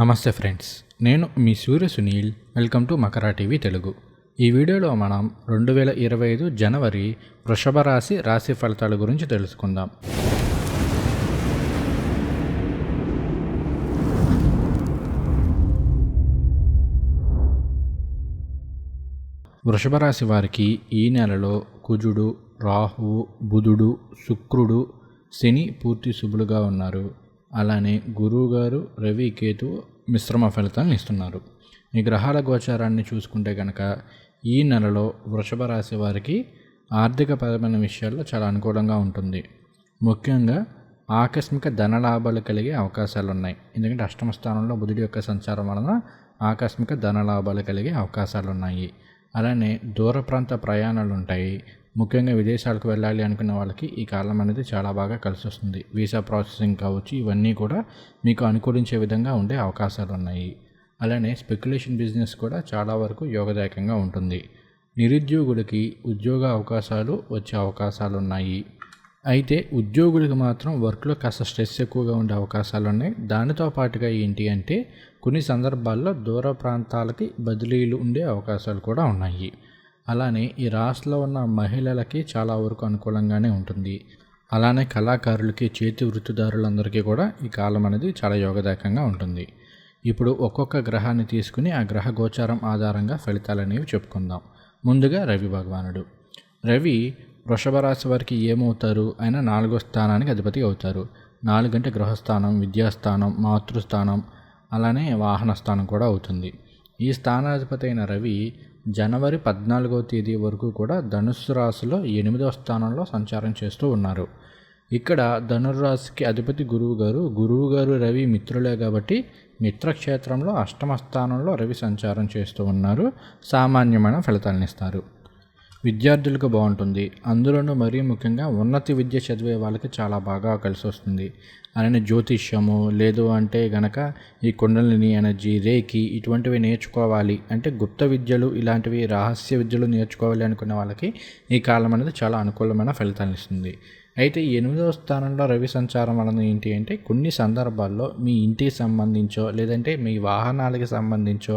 నమస్తే ఫ్రెండ్స్ నేను మీ Surya Sunil welcome to Makara TV Telugu. ఈ వీడియోలో మనం రెండు వేల ఇరవై ఐదు జనవరి వృషభ రాశి రాశి ఫలితాల గురించి తెలుసుకుందాం. వృషభ రాశి వారికి ఈ నెలలో కుజుడు రాహువు బుధుడు శుక్రుడు శని పూర్తి శుభులుగా ఉన్నారు. అలానే గురువు గారు రవి కేతు మిశ్రమ ఫలితాలను ఇస్తున్నారు. ఈ గ్రహాల గోచారాన్ని చూసుకుంటే కనుక ఈ నెలలో వృషభ రాశి వారికి ఆర్థికపరమైన విషయాల్లో చాలా అనుకూలంగా ఉంటుంది. ముఖ్యంగా ఆకస్మిక ధన లాభాలు కలిగే అవకాశాలు ఉన్నాయి ఎందుకంటే అష్టమ స్థానంలో బుధుడి యొక్క సంచారం వలన ఆకస్మిక ధన లాభాలు కలిగే అవకాశాలు ఉన్నాయి అలానే దూర ప్రాంత ప్రయాణాలు ఉంటాయి ముఖ్యంగా విదేశాలకు వెళ్ళాలి అనుకున్న వాళ్ళకి ఈ కాలం అనేది చాలా బాగా కలిసి వస్తుంది. వీసా ప్రాసెసింగ్ కావచ్చు ఇవన్నీ కూడా మీకు అనుకూలించే విధంగా ఉండే అవకాశాలు ఉన్నాయి. అలానే స్పెక్యులేషన్ బిజినెస్ కూడా చాలా వరకు యోగదాయకంగా ఉంటుంది. నిరుద్యోగులకి ఉద్యోగ అవకాశాలు వచ్చే అవకాశాలు ఉన్నాయి. అయితే ఉద్యోగులకు మాత్రం వర్క్లో కాస్త స్ట్రెస్ ఎక్కువగా ఉండే అవకాశాలు ఉన్నాయి. దానితో పాటుగా ఏంటి అంటే కొన్ని సందర్భాల్లో దూర ప్రాంతాలకి బదిలీలు ఉండే అవకాశాలు కూడా ఉన్నాయి. అలానే ఈ రాష్ట్రంలో ఉన్న మహిళలకి చాలా వరకు అనుకూలంగానే ఉంటుంది. అలానే కళాకారులకి చేతి వృత్తిదారులందరికీ కూడా ఈ కాలం అనేది చాలా యోగదాయకంగా ఉంటుంది. ఇప్పుడు ఒక్కొక్క గ్రహాన్ని తీసుకుని ఆ గ్రహ గోచారం ఆధారంగా ఫలితాలు అనేవి చెప్పుకుందాం. ముందుగా రవి భగవానుడు. రవి వృషభ రాశి వారికి ఏమవుతారు? ఆయన నాలుగో స్థానానికి అధిపతి అవుతారు. నాలుగంటే గృహస్థానం విద్యాస్థానం మాతృస్థానం అలానే వాహన స్థానం కూడా అవుతుంది. ఈ స్థానాధిపతి అయిన రవి జనవరి పద్నాలుగో తేదీ వరకు కూడా ధనుస్సు రాశిలో ఎనిమిదవ స్థానంలో సంచారం చేస్తూ ఉన్నారు. ఇక్కడ ధనుర్రాశికి అధిపతి గురువు గారు గురువు గారు రవి మిత్రులే కాబట్టి మిత్రక్షేత్రంలో అష్టమ స్థానంలో రవి సంచారం చేస్తూ ఉన్నారు. సామాన్యమైన ఫలితాలనిస్తారు విద్యార్థులకు బాగుంటుంది. అందులోనూ మరీ ముఖ్యంగా ఉన్నత విద్య చదివే వాళ్ళకి చాలా బాగా కలిసి వస్తుంది అలానే జ్యోతిష్యము లేదు అంటే గనక ఈ కుండలిని ఎనర్జీ రేకి ఇటువంటివి నేర్చుకోవాలి అంటే గుప్త విద్యలు ఇలాంటివి రహస్య విద్యలు నేర్చుకోవాలి అనుకునే వాళ్ళకి ఈ కాలం అనేది చాలా అనుకూలమైన ఫలితాన్ని ఇస్తుంది. అయితే ఎనిమిదవ స్థానంలో రవి సంచారం వలన ఏంటి అంటే కొన్ని సందర్భాల్లో మీ ఇంటికి సంబంధించో లేదంటే మీ వాహనాలకి సంబంధించో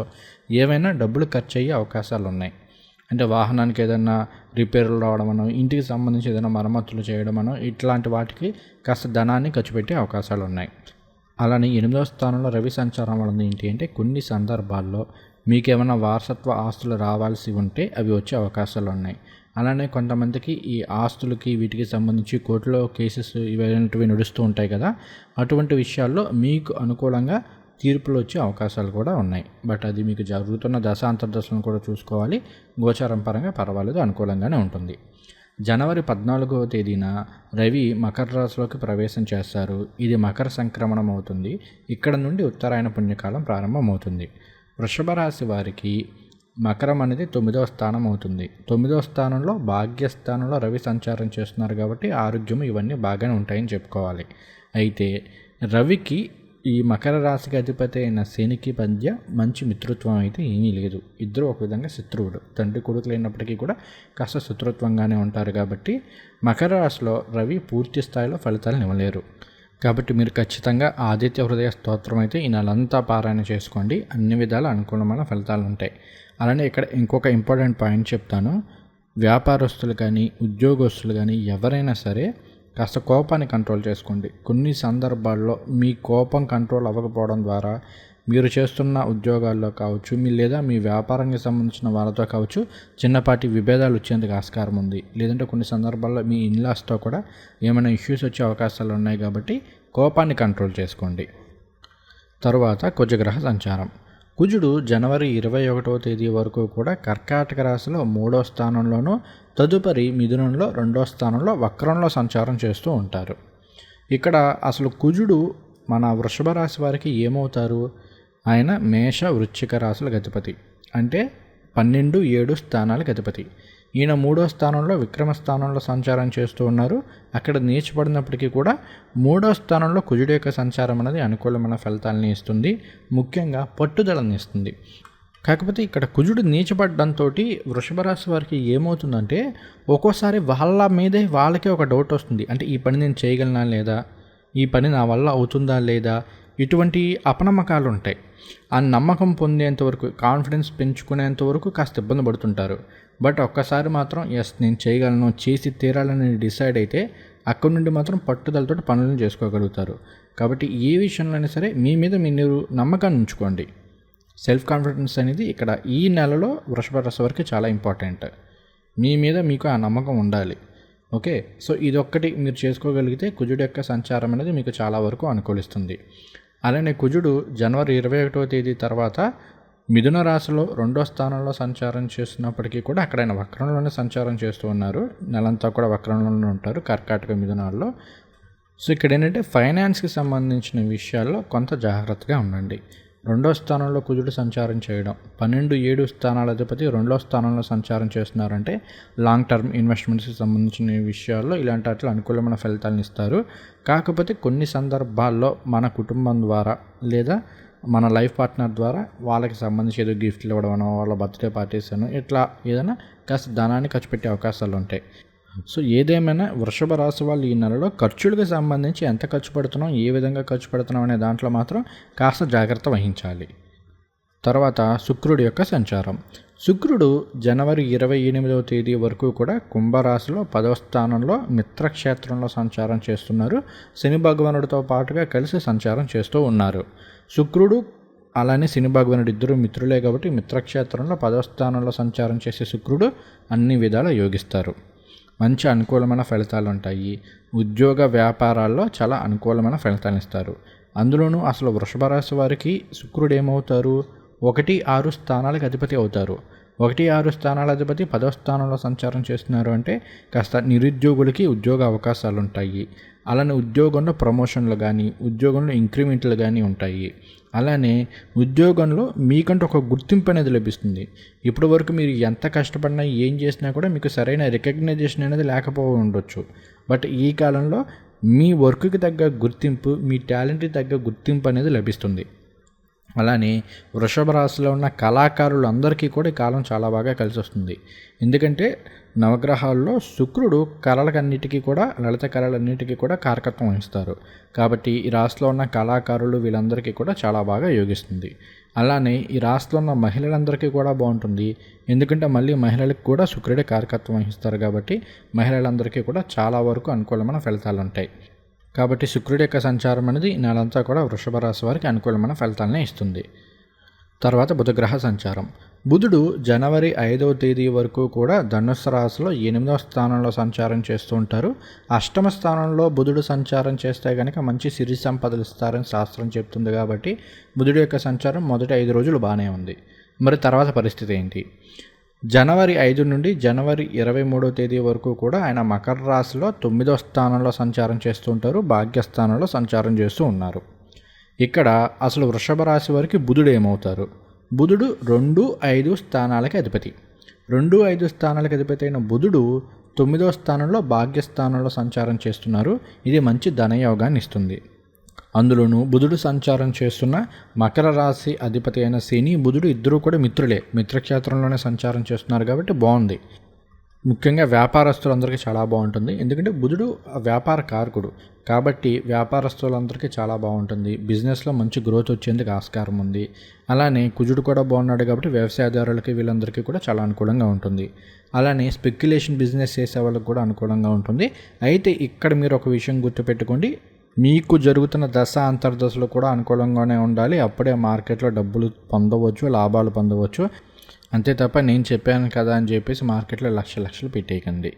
ఏవైనా డబ్బులు ఖర్చు అయ్యే అవకాశాలు ఉన్నాయి అంటే వాహనానికి ఏదైనా రిపేర్లు రావడమనో ఇంటికి సంబంధించి ఏదైనా మరమ్మతులు చేయడమనో ఇట్లాంటి వాటికి కాస్త ధనాన్ని ఖర్చు పెట్టే అవకాశాలు ఉన్నాయి. అలానే ఎనిమిదవ స్థానంలో రవి సంచారం వలన ఏంటి అంటే కొన్ని సందర్భాల్లో మీకేమైనా వారసత్వ ఆస్తులు రావాల్సి ఉంటే అవి వచ్చే అవకాశాలు ఉన్నాయి. అలానే కొంతమందికి ఈ ఆస్తులకి వీటికి సంబంధించి కోర్టులో కేసెస్ ఇలాంటివి నడుస్తూ ఉంటాయి కదా అటువంటి విషయాల్లో మీకు అనుకూలంగా తీర్పులు వచ్చే అవకాశాలు కూడా ఉన్నాయి. బట్ అది మీకు జరుగుతున్న దశ అంతర్దశలను కూడా చూసుకోవాలి. గోచారం పరంగా పర్వాలేదు అనుకూలంగానే ఉంటుంది. జనవరి పద్నాలుగవ తేదీన రవి మకర రాశిలోకి ప్రవేశం చేస్తారు. ఇది మకర సంక్రమణం అవుతుంది. ఇక్కడ నుండి ఉత్తరాయణ పుణ్యకాలం ప్రారంభమవుతుంది. వృషభ రాశి వారికి మకరం అనేది తొమ్మిదవ స్థానం అవుతుంది. తొమ్మిదవ స్థానంలో భాగ్యస్థానంలో రవి సంచారం చేస్తున్నారు కాబట్టి ఆరోగ్యం ఇవన్నీ బాగానే ఉంటాయని చెప్పుకోవాలి. అయితే రవికి ఈ మకర రాశికి అధిపతి అయిన శనికి మధ్య మంచి మిత్రత్వం అయితే ఏమీ లేదు. ఇద్దరు ఒక విధంగా శత్రువుడు తండ్రి కొడుకులు అయినప్పటికీ కూడా కాస్త శత్రుత్వంగానే ఉంటారు కాబట్టి మకర రాశిలో రవి పూర్తి స్థాయిలో ఫలితాలను ఇవ్వలేరు కాబట్టి మీరు ఖచ్చితంగా ఆదిత్య హృదయ స్తోత్రం అయితే ఈ నెలంతా పారాయణ చేసుకోండి. అన్ని విధాల అనుకూలమైన ఫలితాలు ఉంటాయి. అలానే ఇక్కడ ఇంకొక ఇంపార్టెంట్ పాయింట్ చెప్తాను. వ్యాపారస్తులు కానీ ఉద్యోగస్తులు కానీ ఎవరైనా సరే కాస్త కోపాన్ని కంట్రోల్ చేసుకోండి. కొన్ని సందర్భాల్లో మీ కోపం కంట్రోల్ అవ్వకపోవడం ద్వారా మీరు చేస్తున్న ఉద్యోగాల్లో కావచ్చు మీ లేదా మీ వ్యాపారానికి సంబంధించిన వాళ్ళతో కావచ్చు చిన్నపాటి విభేదాలు వచ్చేందుకు ఆస్కారం ఉంది. లేదంటే కొన్ని సందర్భాల్లో మీ ఇన్లాస్తో కూడా ఏమైనా ఇష్యూస్ వచ్చే అవకాశాలు ఉన్నాయి కాబట్టి కోపాన్ని కంట్రోల్ చేసుకోండి. తరువాత కుజగ్రహ సంచారం. కుజుడు జనవరి ఇరవై ఒకటవ తేదీ వరకు కూడా కర్కాటక రాశిలో మూడో స్థానంలోనూ తదుపరి మిథునంలో రెండో స్థానంలో వక్రంలో సంచారం చేస్తూ ఉంటారు. ఇక్కడ అసలు కుజుడు మన వృషభ రాశి వారికి ఏమవుతారు? ఆయన మేష వృశ్చిక రాశుల అధిపతి అంటే పన్నెండు ఏడు స్థానాల అధిపతి ఈయన మూడో స్థానంలో విక్రమ స్థానంలో సంచారం చేస్తూ ఉన్నారు. అక్కడ నీచిపడినప్పటికీ కూడా మూడో స్థానంలో కుజుడు యొక్క సంచారం అనేది అనుకూలమైన ఫలితాలని ఇస్తుంది. ముఖ్యంగా పట్టుదలని ఇస్తుంది. కాకపోతే ఇక్కడ కుజుడు నీచపడడంతో వృషభ రాశి వారికి ఏమవుతుందంటే ఒక్కోసారి వాళ్ళ మీదే వాళ్ళకే ఒక డౌట్ వస్తుంది. అంటే ఈ పని నేను చేయగలనా లేదా? ఈ పని నా వల్ల అవుతుందా లేదా? ఇటువంటి అపనమ్మకాలు ఉంటాయి. ఆ నమ్మకం పొందేంత వరకు కాన్ఫిడెన్స్ పెంచుకునేంత వరకు కాస్త ఇబ్బంది పడుతుంటారు. బట్ ఒక్కసారి మాత్రం ఎస్ నేను చేయగలను చేసి తీరాలని డిసైడ్ అయితే అక్కడి నుండి మాత్రం పట్టుదలతో పనులను చేసుకోగలుగుతారు. కాబట్టి ఏ విషయంలోనే సరే మీ మీద మీరు నమ్మకాన్ని ఉంచుకోండి. సెల్ఫ్ కాన్ఫిడెన్స్ అనేది ఇక్కడ ఈ నెలలో వృషభ రస వరకు చాలా ఇంపార్టెంట్ మీ మీద మీకు ఆ నమ్మకం ఉండాలి. ఓకే? సో ఇదొక్కటి మీరు చేసుకోగలిగితే కుజుడు యొక్క సంచారం అనేది మీకు చాలా వరకు అనుకూలిస్తుంది. అలానే కుజుడు జనవరి ఇరవై ఒకటో తేదీ తర్వాత మిథున రాశిలో రెండో స్థానంలో సంచారం చేస్తున్నప్పటికీ కూడా అక్కడ ఆయన వక్రంలోనే సంచారం చేస్తూ ఉన్నారు. నెలంతా కూడా వక్రంలోనే ఉంటారు కర్కాటక మిథునాల్లో. సో ఇక్కడ ఏంటంటే ఫైనాన్స్కి సంబంధించిన విషయాల్లో కొంత జాగ్రత్తగా ఉండండి. రెండో స్థానంలో కుజుడు సంచారం చేయడం. పన్నెండు ఏడు స్థానాల అధిపతి రెండో స్థానంలో సంచారం చేస్తున్నారంటే లాంగ్ టర్మ్ ఇన్వెస్ట్మెంట్స్కి సంబంధించిన విషయాల్లో ఇలాంటి వాటిలో అనుకూలమైన ఫలితాలను ఇస్తారు. కాకపోతే కొన్ని సందర్భాల్లో మన కుటుంబం ద్వారా లేదా మన లైఫ్ పార్ట్నర్ ద్వారా వాళ్ళకి సంబంధించి ఏదో గిఫ్ట్లు ఇవ్వడమనో వాళ్ళ బర్త్డే పార్టీస్ అనో ఇట్లా ఏదైనా కాస్త ధనాన్ని ఖర్చు పెట్టే అవకాశాలు ఉంటాయి. సో ఏదేమైనా వృషభ రాశి వాళ్ళు ఈ నెలలో ఖర్చులకు సంబంధించి ఎంత ఖర్చు పెడుతున్నాం ఏ విధంగా ఖర్చు పెడుతున్నాం అనే దాంట్లో మాత్రం కాస్త జాగ్రత్త వహించాలి. తర్వాత శుక్రుడి యొక్క సంచారం. శుక్రుడు జనవరి ఇరవై ఎనిమిదవ తేదీ వరకు కూడా కుంభరాశిలో పదవ స్థానంలో మిత్రక్షేత్రంలో సంచారం చేస్తున్నారు. శని భగవానుడితో పాటుగా కలిసి సంచారం చేస్తూ ఉన్నారు. శుక్రుడు అలానే శని భగవానుడు ఇద్దరు మిత్రులే కాబట్టి మిత్రక్షేత్రంలో పదవ స్థానంలో సంచారం చేసే శుక్రుడు అన్ని విధాలు యోగిస్తారు. మంచి అనుకూలమైన ఫలితాలు ఉంటాయి. ఉద్యోగ వ్యాపారాల్లో చాలా అనుకూలమైన ఫలితాలు ఇస్తారు. అందులోనూ అసలు వృషభ రాశి వారికి శుక్రుడు ఏమవుతారు? ఒకటి ఆరు స్థానాలకు అధిపతి అవుతారు. ఒకటి ఆరు స్థానాల అధిపతి పదవ స్థానంలో సంచారం చేస్తున్నారు అంటే కాస్త నిరుద్యోగులకి ఉద్యోగ అవకాశాలు ఉంటాయి అలానే ఉద్యోగంలో ప్రమోషన్లు కానీ ఉద్యోగంలో ఇంక్రిమెంట్లు కానీ ఉంటాయి. అలానే ఉద్యోగంలో మీకంటూ ఒక గుర్తింపు అనేది లభిస్తుంది. ఇప్పటి వరకు మీరు ఎంత కష్టపడినా ఏం చేసినా కూడా మీకు సరైన రికగ్నైజేషన్ అనేది లేకపో ఉండొచ్చు. బట్ ఈ కాలంలో మీ వర్క్కి తగ్గ గుర్తింపు మీ టాలెంట్కి తగ్గ గుర్తింపు అనేది లభిస్తుంది. అలానే వృషభ రాశిలో ఉన్న కళాకారులు అందరికీ కూడా ఈ కాలం చాలా బాగా కలిసి వస్తుంది. ఎందుకంటే నవగ్రహాల్లో శుక్రుడు కళలకన్నిటికీ కూడా లలిత కళలన్నిటికీ కూడా కారకత్వం వహిస్తారు. కాబట్టి ఈ రాశిలో ఉన్న కళాకారులు వీళ్ళందరికీ కూడా చాలా బాగా యోగిస్తుంది. అలానే ఈ రాశిలో ఉన్న మహిళలందరికీ కూడా బాగుంటుంది. ఎందుకంటే మళ్ళీ మహిళలకు కూడా శుక్రుడే కారకత్వం వహిస్తారు కాబట్టి మహిళలందరికీ కూడా చాలా వరకు అనుకూలమైన ఫలితాలు ఉంటాయి. కాబట్టి శుక్రుడి యొక్క సంచారం అనేది నెలంతా కూడా వృషభ రాశి వారికి అనుకూలమైన ఫలితాలనే ఇస్తుంది. తర్వాత బుధగ్రహ సంచారం. బుధుడు జనవరి ఐదవ తేదీ వరకు కూడా ధనుస్సు రాశిలో ఎనిమిదవ స్థానంలో సంచారం చేస్తూ ఉంటారు. అష్టమ స్థానంలో బుధుడు సంచారం చేస్తే కనుక మంచి సిరి సంపదలు ఇస్తారని శాస్త్రం చెప్తుంది కాబట్టి బుధుడు యొక్క సంచారం మొదటి ఐదు రోజులు బాగానే ఉంది. మరి తర్వాత పరిస్థితి ఏంటి? జనవరి ఐదు నుండి జనవరి ఇరవై మూడో తేదీ వరకు కూడా ఆయన మకర రాశిలో తొమ్మిదో స్థానంలో సంచారం చేస్తూ ఉంటారు భాగ్యస్థానంలో సంచారం చేస్తూ ఉన్నారు. ఇక్కడ అసలు వృషభ రాశి వారికి బుధుడు ఏమవుతారు? బుధుడు రెండు ఐదు స్థానాలకి అధిపతి. రెండు ఐదు స్థానాలకు అధిపతి అయిన బుధుడు తొమ్మిదో స్థానంలో భాగ్యస్థానంలో సంచారం చేస్తున్నారు. ఇది మంచి ధనయోగాన్ని ఇస్తుంది. అందులోనూ బుధుడు సంచారం చేస్తున్న మకర రాశి అధిపతి అయిన శని బుధుడు ఇద్దరూ కూడా మిత్రులే. మిత్రక్షేత్రంలోనే సంచారం చేస్తున్నారు కాబట్టి బాగుంది. ముఖ్యంగా వ్యాపారస్తులందరికీ చాలా బాగుంటుంది. ఎందుకంటే బుధుడు వ్యాపార కారకుడు. కాబట్టి వ్యాపారస్తులందరికీ చాలా బాగుంటుంది. బిజినెస్లో మంచి గ్రోత్ వచ్చేందుకు ఆస్కారం ఉంది. అలానే కుజుడు కూడా బాగున్నాడు కాబట్టి వ్యవసాయదారులకి వీళ్ళందరికీ కూడా చాలా అనుకూలంగా ఉంటుంది. అలానే స్పెక్యులేషన్ బిజినెస్ చేసే వాళ్ళకి కూడా అనుకూలంగా ఉంటుంది. అయితే ఇక్కడ మీరు ఒక విషయం గుర్తుపెట్టుకోండి. మీకు జరుగుతున్న దశ అంతర్దశలు కూడా అనుకూలంగానే ఉండాలి. అప్పుడే మార్కెట్లో డబ్బులు పొందవచ్చు లాభాలు పొందవచ్చు. అంతే తప్ప నేను చెప్పాను కదా అని చెప్పేసి మార్కెట్లో లక్ష లక్షలు పెట్టేయకండి.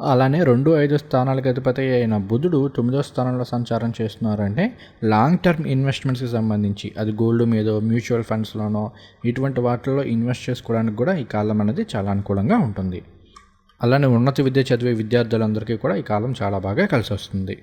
అలానే రెండు ఐదు స్థానాలకు అధిపతి అయిన బుధుడు తొమ్మిదో స్థానంలో సంచారం చేస్తున్నారంటే లాంగ్ టర్మ్ ఇన్వెస్ట్మెంట్స్కి సంబంధించి అది గోల్డ్ మీదో మ్యూచువల్ ఫండ్స్లోనో ఇటువంటి వాటిల్లో ఇన్వెస్ట్ చేసుకోవడానికి కూడా ఈ కాలం అనేది చాలా అనుకూలంగా ఉంటుంది. అలానే ఉన్నత విద్య చదివే విద్యార్థులందరికీ కూడా ఈ కాలం చాలా బాగా కలిసి వస్తుంది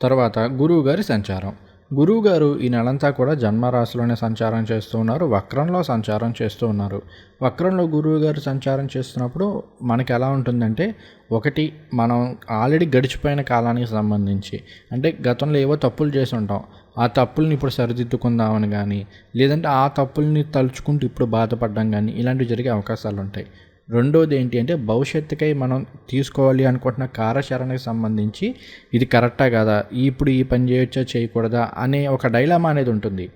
తర్వాత గురువు గారి సంచారం. గురువు గారు ఈ నెలంతా కూడా జన్మరాశిలోనే సంచారం చేస్తూ ఉన్నారు వక్రంలో సంచారం చేస్తూ ఉన్నారు. వక్రంలో గురువు గారు సంచారం చేస్తున్నప్పుడు మనకి ఎలా ఉంటుందంటే ఒకటి మనం ఆల్రెడీ గడిచిపోయిన కాలానికి సంబంధించి అంటే గతంలో ఏవో తప్పులు చేసి ఉంటాం. ఆ తప్పుల్ని ఇప్పుడు సరిదిద్దుకుందామని కానీ లేదంటే ఆ తప్పుల్ని తలుచుకుంటూ ఇప్పుడు బాధపడడం కానీ ఇలాంటివి జరిగే అవకాశాలు ఉంటాయి. రెండోది ఏంటి అంటే భవిష్యత్తుకై మనం తీసుకోవాలి అనుకుంటున్న కార్యాచరణకి సంబంధించి ఇది కరెక్టా కదా? ఇప్పుడు ఈ పని చేయొచ్చా? చేయకూడదా? అనే ఒక డైలామా అనేది ఉంటుంది.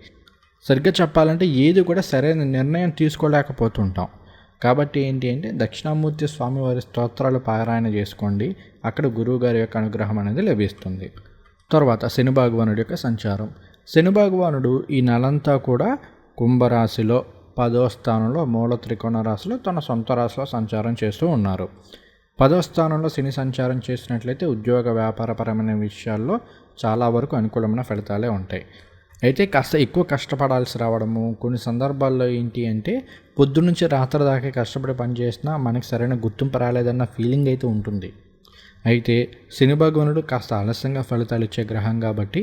సరిగ్గా చెప్పాలంటే ఏది కూడా సరైన నిర్ణయం తీసుకోలేకపోతుంటాం. కాబట్టి ఏంటి అంటే దక్షిణామూర్తి స్వామివారి స్తోత్రాలు పారాయణ చేసుకోండి. అక్కడ గురువుగారి యొక్క అనుగ్రహం అనేది లభిస్తుంది. తర్వాత శని భగవానుడి యొక్క సంచారం. శని భగవానుడు ఈ నెలంతా కూడా కుంభరాశిలో పదో స్థానంలో మూల త్రికోణ రాశిలో తన సొంత రాశిలో సంచారం చేస్తూ ఉన్నారు. పదో స్థానంలో శని సంచారం చేసినట్లయితే ఉద్యోగ వ్యాపారపరమైన విషయాల్లో చాలా వరకు అనుకూలమైన ఫలితాలే ఉంటాయి. అయితే కాస్త ఎక్కువ కష్టపడాల్సి రావడము కొన్ని సందర్భాల్లో ఏంటి అంటే పొద్దున్నుంచి రాత్రి దాకా కష్టపడి పని చేసినా మనకి సరైన గుర్తింపు రాలేదన్న ఫీలింగ్ అయితే ఉంటుంది. అయితే శని భగవానుడు కాస్త ఆలస్యంగా ఫలితాలు ఇచ్చే గ్రహం కాబట్టి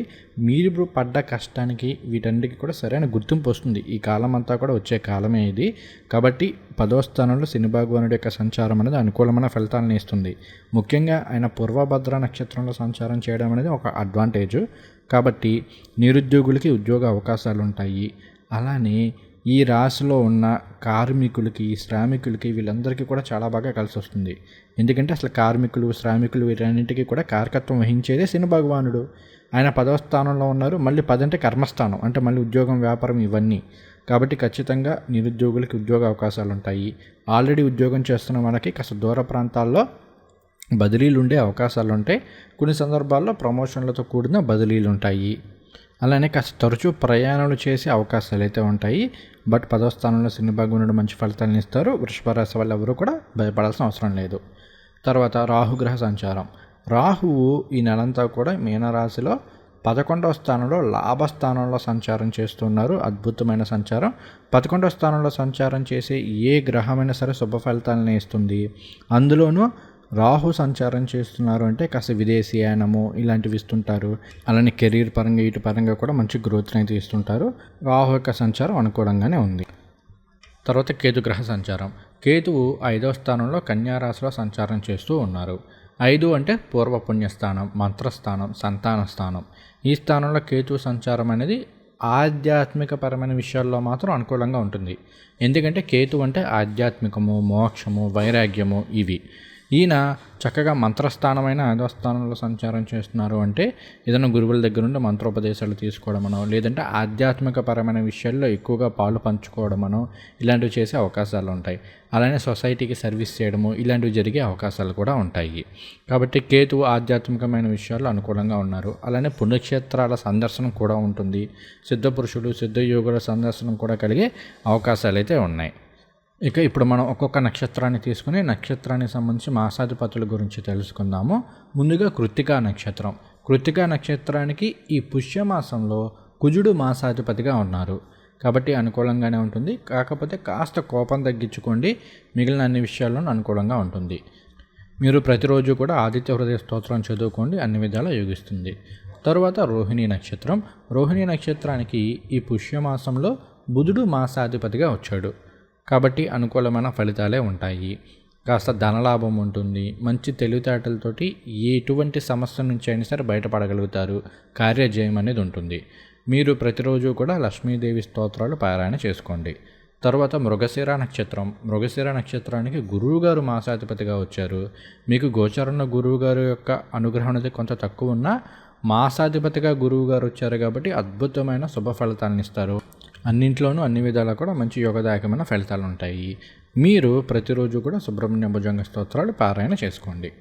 మీరు పడ్డ కష్టానికి వీటన్నిటికి కూడా సరైన గుర్తింపు వస్తుంది. ఈ కాలం అంతా కూడా వచ్చే కాలమే ఇది. కాబట్టి పదో స్థానంలో శని భగవానుడి యొక్క సంచారం అనేది అనుకూలమైన ఫలితాలను ఇస్తుంది. ముఖ్యంగా ఆయన పూర్వభద్ర నక్షత్రంలో సంచారం చేయడం అనేది ఒక అడ్వాంటేజ్ కాబట్టి నిరుద్యోగులకి ఉద్యోగ అవకాశాలు ఉంటాయి. అలానే ఈ రాశిలో ఉన్న కార్మికులకి శ్రామికులకి వీళ్ళందరికీ కూడా చాలా బాగా కలిసి వస్తుంది ఎందుకంటే అసలు కార్మికులు శ్రామికులు వీటన్నింటికి కూడా కారకత్వం వహించేదే శని భగవానుడు. ఆయన పదవ స్థానంలో ఉన్నారు. మళ్ళీ పదంటే కర్మస్థానం అంటే మళ్ళీ ఉద్యోగం వ్యాపారం ఇవన్నీ. కాబట్టి ఖచ్చితంగా నిరుద్యోగులకి ఉద్యోగ అవకాశాలు ఉంటాయి. ఆల్రెడీ ఉద్యోగం చేస్తున్న మనకి కాస్త దూర ప్రాంతాల్లో బదిలీలు ఉండే అవకాశాలు ఉంటాయి. కొన్ని సందర్భాల్లో ప్రమోషన్లతో కూడిన బదిలీలు ఉంటాయి. అలానే కాస్త తరచూ ప్రయాణాలు చేసే అవకాశాలు అయితే ఉంటాయి. బట్ పదవ స్థానంలో శని భగవానుడు మంచి ఫలితాలను ఇస్తారు. వృషభ రాశి వాళ్ళు ఎవరు కూడా భయపడాల్సిన అవసరం లేదు. తర్వాత రాహుగ్రహ సంచారం. రాహువు ఈ నెలంతా కూడా మీనరాశిలో పదకొండవ స్థానంలో లాభస్థానంలో సంచారం చేస్తున్నారు. అద్భుతమైన సంచారం. పదకొండవ స్థానంలో సంచారం చేసే ఏ గ్రహమైనా సరే శుభ ఫలితాలను ఇస్తుంది. అందులోనూ రాహు సంచారం చేస్తున్నారు అంటే కాస్త విదేశీయానము ఇలాంటివి ఇస్తుంటారు. అలానే కెరీర్ పరంగా ఇటు పరంగా కూడా మంచి గ్రోత్ని అయితే ఇస్తుంటారు. రాహు యొక్క సంచారం అనుకూలంగానే ఉంది. తర్వాత కేతుగ్రహ సంచారం. కేతువు ఐదవ స్థానంలో కన్యారాశిలో సంచారం చేస్తూ ఉన్నారు. ఐదు అంటే పూర్వపుణ్యస్థానం మంత్రస్థానం సంతాన స్థానం. ఈ స్థానంలో కేతు సంచారం అనేది ఆధ్యాత్మికపరమైన విషయాల్లో మాత్రం అనుకూలంగా ఉంటుంది. ఎందుకంటే కేతు అంటే ఆధ్యాత్మికము మోక్షము వైరాగ్యము ఇవి. ఈయన చక్కగా మంత్రస్థానమైన ఐదవ స్థానంలో సంచారం చేస్తున్నారు అంటే ఏదైనా గురువుల దగ్గర నుండి మంత్రోపదేశాలు తీసుకోవడమనో లేదంటే ఆధ్యాత్మిక పరమైన విషయాల్లో ఎక్కువగా పాలు పంచుకోవడమనో ఇలాంటివి చేసే అవకాశాలు ఉంటాయి. అలానే సొసైటీకి సర్వీస్ చేయడము ఇలాంటివి జరిగే అవకాశాలు కూడా ఉంటాయి. కాబట్టి కేతువు ఆధ్యాత్మికమైన విషయాల్లో అనుకూలంగా ఉన్నారు. అలానే పుణ్యక్షేత్రాల సందర్శనం కూడా ఉంటుంది. సిద్ధ పురుషుడు సిద్ధయోగుల సందర్శనం కూడా కలిగే అవకాశాలు అయితే ఉన్నాయి. ఇక ఇప్పుడు మనం ఒక్కొక్క నక్షత్రాన్ని తీసుకుని నక్షత్రానికి సంబంధించి మాసాధిపతుల గురించి తెలుసుకుందాము. ముందుగా కృత్తికా నక్షత్రం. కృత్తికా నక్షత్రానికి ఈ పుష్యమాసంలో కుజుడు మాసాధిపతిగా ఉన్నారు. కాబట్టి అనుకూలంగానే ఉంటుంది. కాకపోతే కాస్త కోపం తగ్గించుకోండి. మిగిలిన అన్ని విషయాల్లోనూ అనుకూలంగా ఉంటుంది. మీరు ప్రతిరోజు కూడా ఆదిత్య హృదయ స్తోత్రం చదువుకోండి. అన్ని విధాలా యోగిస్తుంది. తరువాత రోహిణి నక్షత్రం. రోహిణి నక్షత్రానికి ఈ పుష్యమాసంలో బుధుడు మాసాధిపతిగా వచ్చాడు. కాబట్టి అనుకూలమైన ఫలితాలే ఉంటాయి. కాస్త ధనలాభం ఉంటుంది. మంచి తెలివితేటలతోటి ఎటువంటి సమస్య నుంచి అయినా సరే బయటపడగలుగుతారు. కార్యజయం అనేది ఉంటుంది. మీరు ప్రతిరోజు కూడా లక్ష్మీదేవి స్తోత్రాలు పారాయణ చేసుకోండి. తర్వాత మృగశిర నక్షత్రం. మృగశిర నక్షత్రానికి గురువుగారు మాసాధిపతిగా వచ్చారు. మీకు గోచరణ గురువుగారు యొక్క అనుగ్రహం అనేది కొంత తక్కువ ఉన్నా మాసాధిపతిగా గురువుగారు వచ్చారు కాబట్టి అద్భుతమైన శుభ ఫలితాలను ఇస్తారు. అన్నింట్లోనూ అన్ని విధాలా కూడా మంచి యోగదాయకమైన ఫలితాలు ఉంటాయి మీరు ప్రతిరోజు కూడా సుబ్రహ్మణ్య భుజంగ స్తోత్రాలు పారాయణ చేసుకోండి.